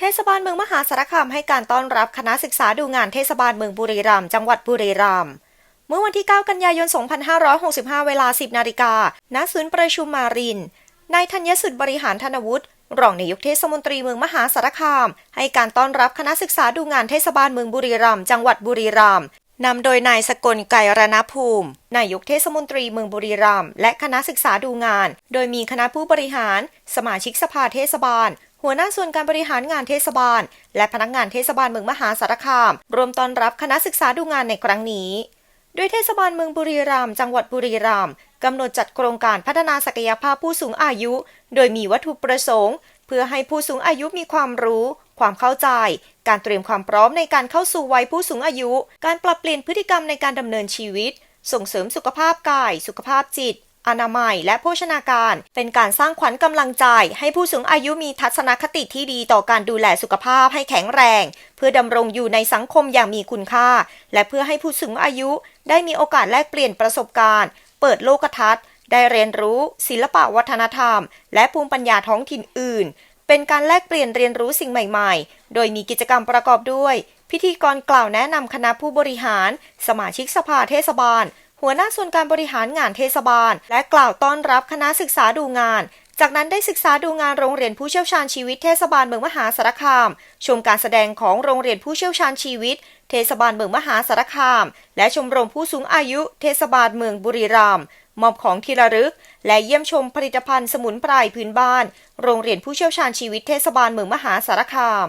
เทศบาลเมืองมหาสารคามให้การต้อนรับคณะศึกษาดูงานเทศบาลเมืองบุรีรัมย์จังหวัดบุรีรัมย์เมื่อวันที่ 9 กันยายน 2565 เวลา 10 นาฬิกา ณ ศูนย์ประชุมมาริน นายธัญสุดบริหารธนวุฒิ รองนายกเทศมนตรีเมืองมหาสารคาม ให้การต้อนรับคณะศึกษาดูงานเทศบาลเมืองบุรีรัมย์ จังหวัดบุรีรัมย์ นำโดยนายสกลไกรรณภูมิ นายกเทศมนตรีเมืองบุรีรัมย์ และคณะศึกษาดูงาน โดยมีคณะผู้บริหาร สมาชิกสภาเทศบาล หัวหน้าส่วนการบริหารงานเทศบาล และพนักงานเทศบาลเมืองมหาสารคาม รวมต้อนรับคณะศึกษาดูงานในครั้งนี้โดยเทศบาลเมืองบุรีรัมย์จังหวัดบุรีรัมย์กำหนดจัดโครงการพัฒนาศักยภาพผู้สูงอายุ โดยมีวัตถุประสงค์ เพื่อให้ผู้สูงอายุมีความรู้ ความเข้าใจ การเตรียมความพร้อมในการเข้าสู่วัยผู้สูงอายุ การปรับเปลี่ยนพฤติกรรมในการดำเนินชีวิต ส่งเสริมสุขภาพกาย สุขภาพจิต อนามัย และโภชนาการ เป็นการสร้างขวัญกำลังใจ ให้ผู้สูงอายุมีทัศนคติที่ดีต่อการดูแลสุขภาพให้แข็งแรง เพื่อดำรงอยู่ในสังคมอย่างมีคุณค่า และเพื่อให้ผู้สูงอายุได้มีโอกาสแลกเปลี่ยนประสบการณ์ เปิดโลกทัศน์ ได้เรียนรู้ ศิลปะวัฒนธรรม และภูมิปัญญาท้องถิ่นอื่น เป็นการแลกเปลี่ยนเรียนรู้สิ่งใหม่ ๆ โดยมีกิจกรรมประกอบด้วย พิธีกรกล่าวแนะนำคณะผู้บริหาร สมาชิกสภาเทศบาล หัวหน้าส่วนการบริหารงานเทศบาล และกล่าวต้อนรับคณะศึกษาดูงาน จากนั้นได้ศึกษาดูงานโรงเรียนผู้เชี่ยวชาญชีวิตเทศบาลเมืองมหาสารคาม ชมการแสดงของโรงเรียนผู้เชี่ยวชาญชีวิต เทศบาลเมืองมหาสารคาม และชมรมผู้สูงอายุ เทศบาลเมืองบุรีรัมย์มอบของที่ระลึก และเยี่ยมชมผลิตภัณฑ์สมุนไพรพื้นบ้าน โรงเรียนผู้เชี่ยวชาญชีวิตเทศบาลเมืองมหาสารคาม